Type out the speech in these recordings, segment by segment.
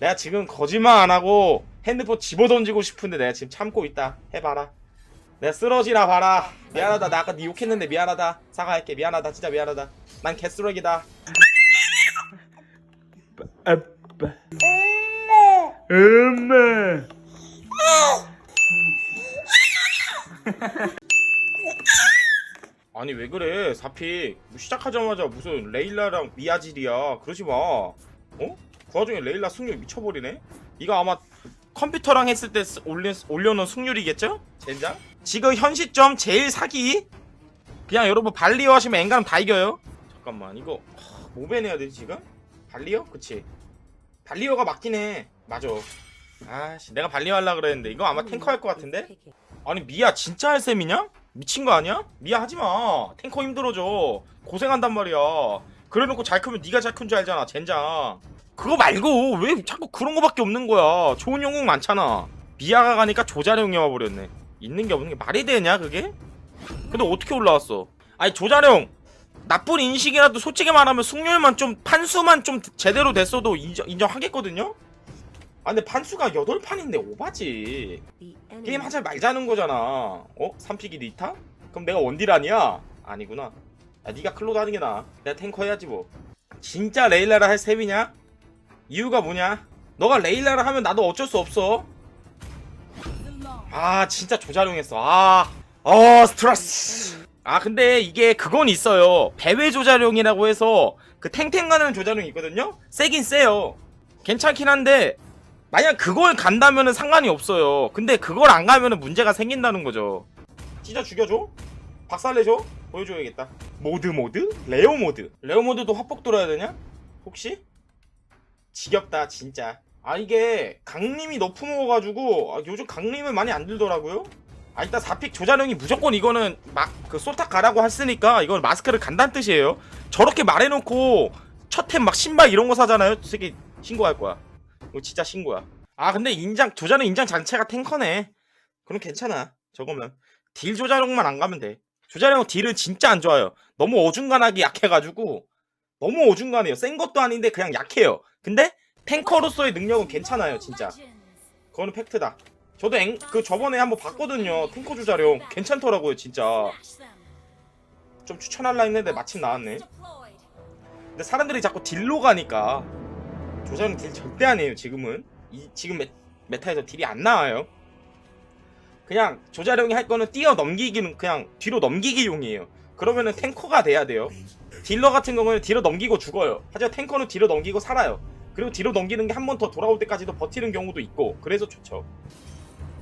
내가 지금 거짓말 안 하고 핸드폰 집어 던지고 싶은데 내가 지금 참고 있다. 해봐라. 내가 쓰러지나 봐라. 미안하다. 나 아까 니 욕했는데 미안하다. 사과할게. 미안하다. 진짜 미안하다. 난 개쓰레기다. 아빠. 엄마. 아니 왜 그래 사픽 뭐 시작하자마자 무슨 레일라랑 미아질이야 그러지 마 어? 그 와중에 레일라 승률 미쳐버리네 이거 아마 컴퓨터랑 했을 때 쓰- 올려, 올려놓은 승률이겠죠? 젠장? 지금 현 시점 제일 사기 그냥 여러분 발리어 하시면 엔간하면 다 이겨요 잠깐만 이거 하, 뭐 되지 지금? 발리어? 그치 발리어가 맞긴 해 맞아 아씨 내가 발리어 하려 그랬는데 이거 아마 탱커 할 것 같은데? 아니 미아 진짜 할 셈이냐? 미친 거 아니야? 미아 하지 마. 탱커 힘들어져. 고생한단 말이야. 그래놓고 잘 크면 네가 잘 큰 줄 알잖아. 젠장. 그거 말고 왜 자꾸 그런 거밖에 없는 거야. 좋은 영웅 많잖아. 미아가 가니까 조자룡이 와버렸네. 있는 게 없는 게 말이 되냐 그게? 근데 어떻게 올라왔어? 아니 조자룡 나쁜 인식이라도 솔직히 말하면 승률만 좀 판수만 좀 제대로 됐어도 인정, 인정하겠거든요? 아 근데 판수가 8판인데 오바지. 게임 하지 말자는 거잖아. 어? 3픽이 니타? 그럼 내가 원딜 아니야? 아니구나. 야, 네가 클로드 하는 게 나아. 내가 탱커 해야지 뭐. 진짜 레일라를 할 셈이냐? 이유가 뭐냐? 너가 레일라를 하면 나도 어쩔 수 없어. 아, 진짜 조자룡했어. 아, 어, 스트레스. 아, 근데 이게 그건 있어요. 배회 조자룡이라고 해서 그 탱탱 가는 조자룡이 있거든요? 세긴 세요. 괜찮긴 한데 만약 그걸 간다면은 상관이 없어요. 근데 그걸 안 가면은 문제가 생긴다는 거죠. 진짜 죽여줘? 박살내줘? 보여줘야겠다. 모드 모드? 레오 모드. 레오 모드도 화폭 돌아야 되냐? 혹시? 지겹다 진짜. 아 이게 강림이 너프 먹어가지고 아, 요즘 강림을 많이 안 들더라고요. 아 일단 4픽 조자룡이 무조건 이거는 막그 솔탁 가라고 했으니까 이건 마스크를 간다는 뜻이에요. 저렇게 말해놓고 첫템 막 신발 이런 거 사잖아요. 이 새끼 신고할 거야. 이거 진짜 신고야. 아 근데 인장 조자룡 인장 자체가 탱커네. 그럼 괜찮아. 저거면 딜 조자룡만 안 가면 돼. 조자룡 딜은 진짜 안 좋아요. 너무 어중간하게 약해가지고 너무 어중간해요. 센 것도 아닌데 그냥 약해요. 근데 탱커로서의 능력은 괜찮아요, 진짜. 그거는 팩트다. 저도 앵, 그 저번에 한번 봤거든요. 탱커 조자룡 괜찮더라고요, 진짜. 좀 추천할라 했는데 마침 나왔네. 근데 사람들이 자꾸 딜로 가니까 조자룡 딜 절대 안 해요 지금은 이 지금 메, 메타에서 딜이 안 나와요 그냥 조자룡이 할 거는 뛰어 넘기기는 그냥 뒤로 넘기기용이에요 그러면은 탱커가 돼야 돼요 딜러 같은 경우는 뒤로 넘기고 죽어요. 하지만 탱커는 뒤로 넘기고 살아요. 그리고 뒤로 넘기는 게 한 번 더 돌아올 때까지도 버티는 경우도 있고 그래서 좋죠.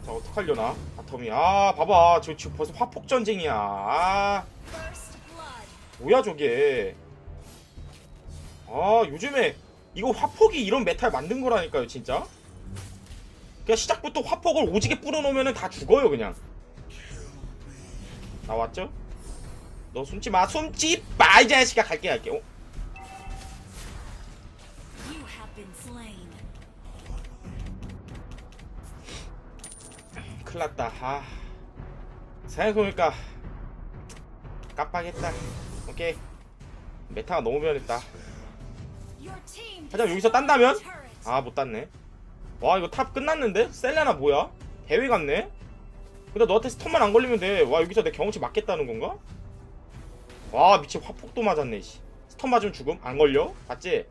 자 어떡하려나? 바텀이. 아 봐봐. 저 지금 벌써 화폭 전쟁이야. 아. 뭐야 저게. 아 요즘에 이거 화폭이 이런 메탈 만든 거라니까요 진짜? 그냥 시작부터 화폭을 오지게 뿌려놓으면 다 죽어요 그냥. 나왔죠? 너 숨지 마 숨지 마 이 자식아 갈게 갈게 어? 큰일났다 아 생각해보니까 깜빡했다 오케이 메타가 너무 변했다 하지만 여기서 딴다면? 아 못 땄네 와 이거 탑 끝났는데? 셀레나 뭐야? 대회 같네? 근데 너한테 스턴만 안 걸리면 돼와 여기서 내 경험치 맞겠다는 건가? 와 미친 화폭도 맞았네 씨 스턴 맞으면 죽음? 안 걸려? 봤지?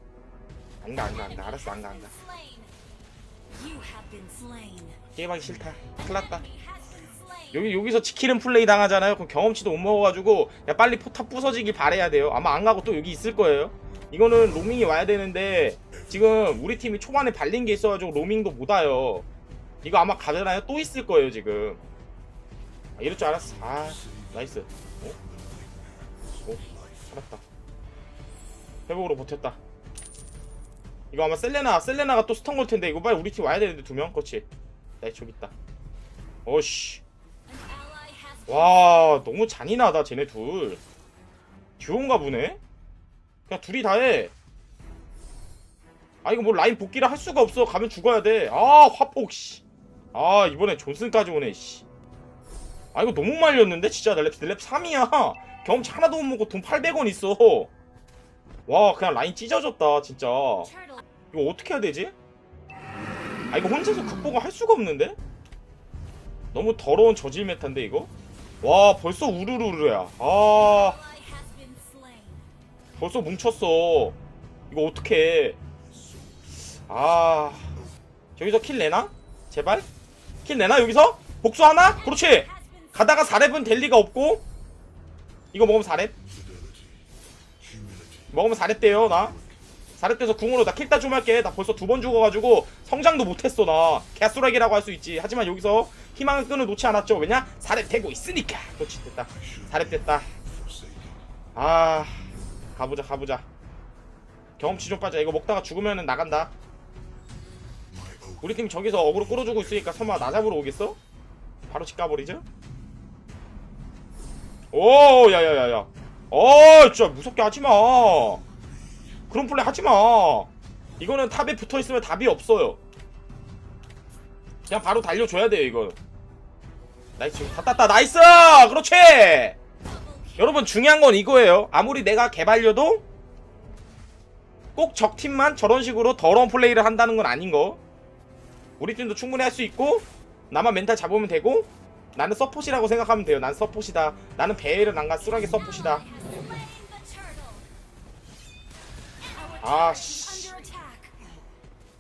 안가 안가 안가 알았어 안가 안가. 게임하기 싫다 slain. 여기 여기서 지키는 플레이 당하잖아요 그럼 경험치도 못 먹어가지고 야 빨리 포탑 부서지길 바래야 돼요 아마 안 가고 또 여기 있을 거예요 이거는 로밍이 와야 되는데 지금 우리 팀이 초반에 발린 게 있어가지고 로밍도 못 와요 이거 아마 가잖아요 또 있을 거예요 지금 아, 이럴 줄 알았어 아 나이스 어? 오 살았다. 회복으로 버텼다. 이거 아마 셀레나 셀레나가 또 스턴 걸 텐데 이거 빨리 우리 팀 와야 되는데 두명? 그렇지. 나 저기 있다. 어씨. An ally has been 와 너무 잔인하다 쟤네 둘. 듀오인가 보네? 그냥 둘이 다해. 아 이거 뭐 라인 복귀를 할 수가 없어. 가면 죽어야 돼아 화폭 씨아 이번에 존슨까지 오네 씨아 이거 너무 말렸는데? 진짜 나 랩, 랩 3이야 경험치 하나도 못 먹고 돈 800원 있어 와 그냥 라인 찢어졌다 진짜. 이거 어떻게 해야 되지? 아 이거 혼자서 극복을 할 수가 없는데? 너무 더러운 저질 메타인데 이거? 와 벌써 우르르르야 아. 벌써 뭉쳤어 이거 어떡해 아 여기서 킬 내나? 제발 킬 내나 여기서? 복수하나? 그렇지 가다가 4렙은 될 리가 없고 이거 먹으면 4렙 먹으면 4렙 돼요 나. 4렙 돼서 궁으로 나 킬따 좀 할게. 나 벌써 두 번 죽어가지고 성장도 못했어 나. 개수락이라고 할 수 있지. 하지만 여기서 희망의 끈을 놓지 않았죠. 왜냐? 4렙 되고 있으니까. 그렇지 됐다. 4렙 됐다. 아 가보자 가보자. 경험치 좀 빠져. 이거 먹다가 죽으면 나간다. 우리 팀 저기서 어그로 끌어주고 있으니까 설마 나 잡으러 오겠어? 바로 집 가버리죠? 오, 야야야야. 어, 진짜 무섭게 하지 마. 그런 플레이 하지 마. 이거는 탑에 붙어 있으면 답이 없어요. 그냥 바로 달려줘야 돼요, 이거. 나이스, 다 땄다, 나이스! 그렇지! 여러분, 중요한 건 이거예요. 아무리 내가 개발려도 꼭 적팀만 저런 식으로 더러운 플레이를 한다는 건 아닌 거. 우리 팀도 충분히 할 수 있고, 나만 멘탈 잡으면 되고 나는 서폿이라고 생각하면 돼요. 난 서폿이다. 나는 베일은 안가 쓰라기 서폿이다. has slain the turtle. Our 아, turret is 씨. under attack.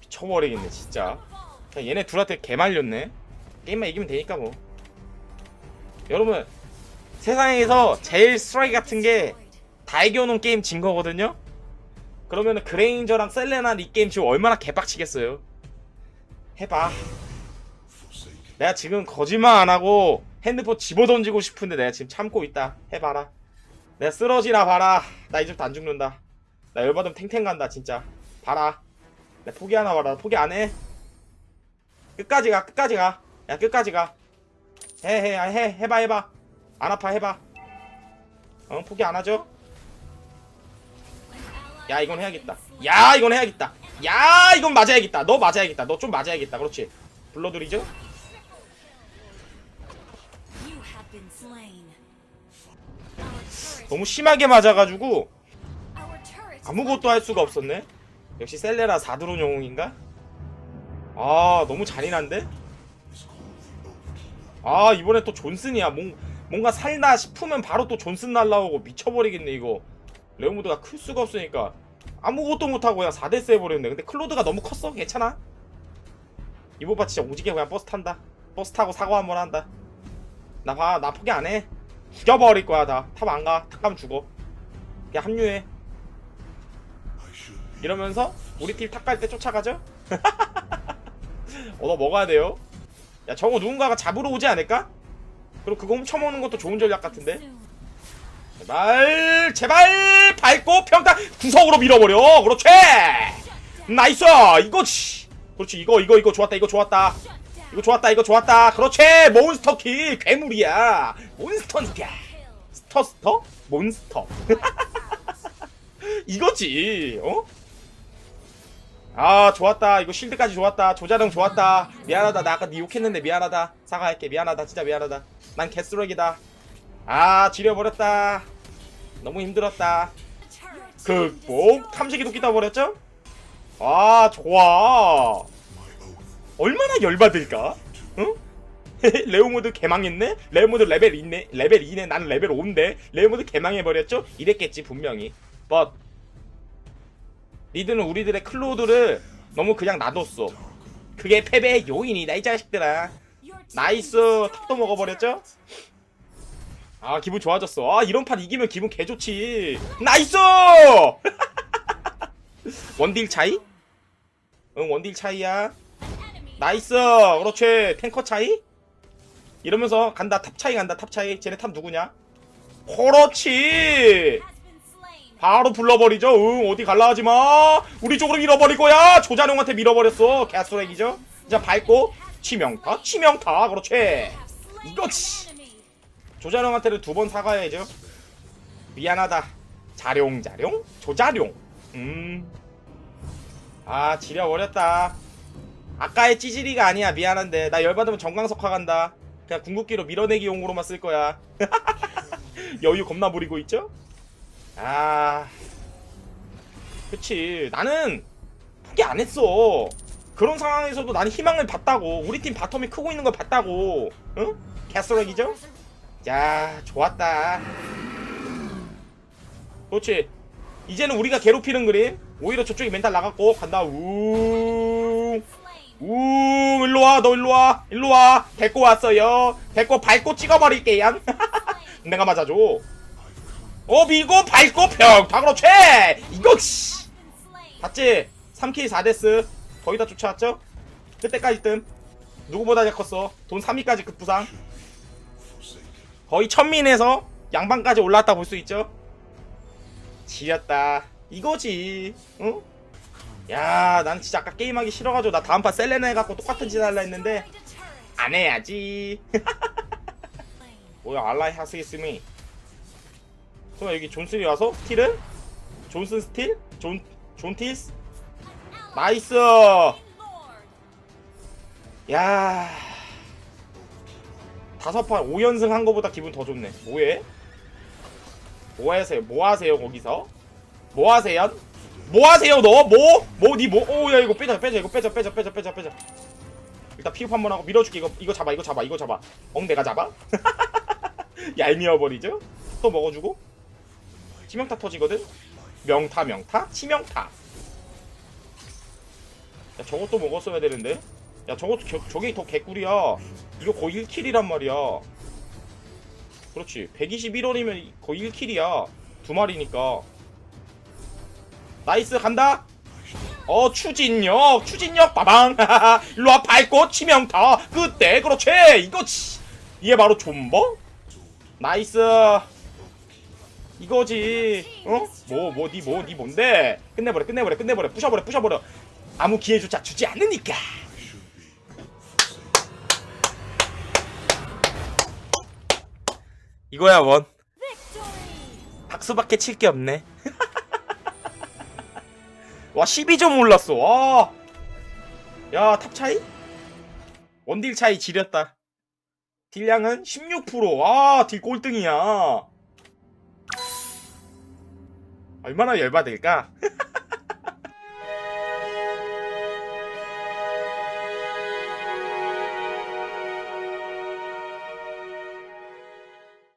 미쳐버리겠네 진짜. 그냥 얘네 둘한테 개 말렸네. 게임만 이기면 되니까 뭐. 여러분 세상에서 제일 스트라이크 같은 게 다 이겨놓은 게임 진 거거든요. 그러면은 그레인저랑 셀레나 이 게임 지금 얼마나 개빡치겠어요. 해봐. 내가 지금 거짓말 안 하고 핸드폰 집어 던지고 싶은데 내가 지금 참고 있다. 해봐라. 내가 쓰러지나 봐라. 나 이제부터 안 죽는다. 나 열받으면 탱탱 간다 진짜. 봐라. 나 포기하나 봐라. 포기 안 해. 끝까지 가. 끝까지 가. 야 끝까지 가. 해해 해 해봐 해봐. 안 아파 해봐. 어 포기 안 하죠? 야 이건 해야겠다. 야 이건 해야겠다. 야 이건 맞아야겠다. 너 맞아야겠다. 너 좀 맞아야겠다. 그렇지. 불러드리죠? 너무 심하게 맞아가지고 아무것도 할 수가 없었네. 역시 셀레라 4드론 영웅인가? 아 너무 잔인한데? 아 이번에 또 존슨이야. 뭔, 뭔가 살나 싶으면 바로 또 존슨 날라오고 미쳐버리겠네 이거. 레오무드가 클 수가 없으니까 아무것도 못하고 그냥 4대스 해버렸네. 근데 클로드가 너무 컸어. 괜찮아? 이보바 진짜 오지게 그냥 버스 탄다. 버스 타고 사고 한번 한다. 나 봐, 나 포기 안 해. 죽여버릴 거야 다. 탑 안 가. 탑 가면 죽어. 그냥 합류해. 이러면서 우리 팀 탑 갈 때 쫓아가죠? 얻어 먹어야 돼요. 야 저거 누군가가 잡으러 오지 않을까? 그리고 그거 훔쳐먹는 것도 좋은 전략 같은데? 제발 제발 밟고 평타 구석으로 밀어버려 그렇지 나이스 이거지 그렇지 이거 이거 이거 좋았다 이거 좋았다. 이거 좋았다 이거 좋았다. 그렇지 몬스터 키 괴물이야. 몬스터니까. 스터스터? 몬스터. 이거지 어? 아 좋았다. 이거 실드까지 좋았다. 조자령 좋았다. 미안하다. 나 아까 니 욕했는데 미안하다. 사과할게. 미안하다. 진짜 미안하다. 난 개쓰레기다. 아 지려버렸다. 너무 힘들었다. The turret is 극복 탐지기 도끼 떠버렸죠? 아 좋아 얼마나 열받을까? 응? 레오모드 개망했네? 레오모드 레벨 2네? 레벨 2네? 나는 레벨 5인데 레오모드 개망해버렸죠? 이랬겠지 분명히 but 니들은 우리들의 클로드를 너무 그냥 놔뒀어 그게 패배의 요인이다 이 자식들아 나이스 탑도 먹어버렸죠? 아 기분 좋아졌어 아 이런 판 이기면 기분 개좋지 나이스 원딜 차이? 응 원딜 차이야. 나이스 그렇지 탱커 차이? 이러면서 간다 탑 차이 간다 탑 차이 쟤네 탑 누구냐? 그렇지. 바로 불러버리죠 응 어디 갈라 하지마 우리 쪽으로 밀어버릴 거야 조자룡한테 밀어버렸어 개쓰레기죠 자 밟고 치명타 치명타 그렇지 이거지. 조자룡한테는 두 번 사과해야죠. 미안하다. 자룡 자룡 조자룡. 음. 아 지려버렸다. 아까의 찌질이가 아니야 미안한데 나 열받으면 정광석화 간다. 그냥 궁극기로 밀어내기 용으로만 쓸 거야. 여유 겁나 부리고 있죠? 아. 그치 나는 포기 안 했어. 그런 상황에서도 난 희망을 봤다고 우리 팀 바텀이 크고 있는 걸 봤다고 응? 개쓰레기죠? 야 좋았다 그렇지 이제는 우리가 괴롭히는 그림 오히려 저쪽이 멘탈 나갔고 간다 Slain. 일로와 너 일로와. 일로와. 데리고 왔어요. 데리고 밟고 찍어버릴게 양 내가 맞아줘. 어 밀고 밟고 평다 그렇지 이거 씨. 봤지? 3킬 4데스. 거의 다 쫓아왔죠? 그때까지 뜸. 누구보다 잘 컸어. 돈 3위까지 급부상. 거의 천민에서 양방까지 올라왔다 볼 수 있죠? 지렸다. 이거지. 응? 야, 난 진짜 아까 게임하기 싫어가지고 나 다음 판 셀레나 해갖고 똑같은 짓 할라 했는데 안 해야지 뭐야 알라이 하스겠으미 그럼 여기 존슨이 와서 스틸은? 존슨 스틸? 존, 존 틸스? 나이스. 야 다섯 판 5연승 한 거보다 기분 더 좋네 뭐해? 뭐 하세요? 뭐 하세요 거기서? 뭐 하세요? 뭐 하세요 너? 뭐? 뭐? 니 뭐? 오야 이거 빼자 빼자 이거 빼자 빼자 빼자 빼자 빼자 일단 피업 한번 하고 밀어줄게 이거 이거 잡아 이거 잡아 이거 잡아 엉 내가 잡아? 얄미워 버리죠? 또 먹어주고 치명타 터지거든? 명타 명타? 치명타 야 저것도 먹었어야 되는데 야 저것도 저, 저게 더 개꿀이야 이거 거의 1킬이란 말이야 그렇지 121원이면 거의 1킬이야 두 마리니까 나이스 간다. 어 추진력 추진력 빠방 일로와 밟고 치명타. 그때 그렇지. 이거지 이게 바로 존버? 나이스. 이거지. 어? 뭐 뭐 니 뭐 니 뭔데? 끝내버려 끝내버려 끝내버려. 부셔버려 부셔버려. 아무 기회조차 주지 않으니까. 이거야 원. 박수밖에 칠 게 없네 와 12점 올랐어. 와. 야 탑 차이? 원딜 차이 지렸다. 딜량은 16%와 딜 꼴등이야. 얼마나 열받을까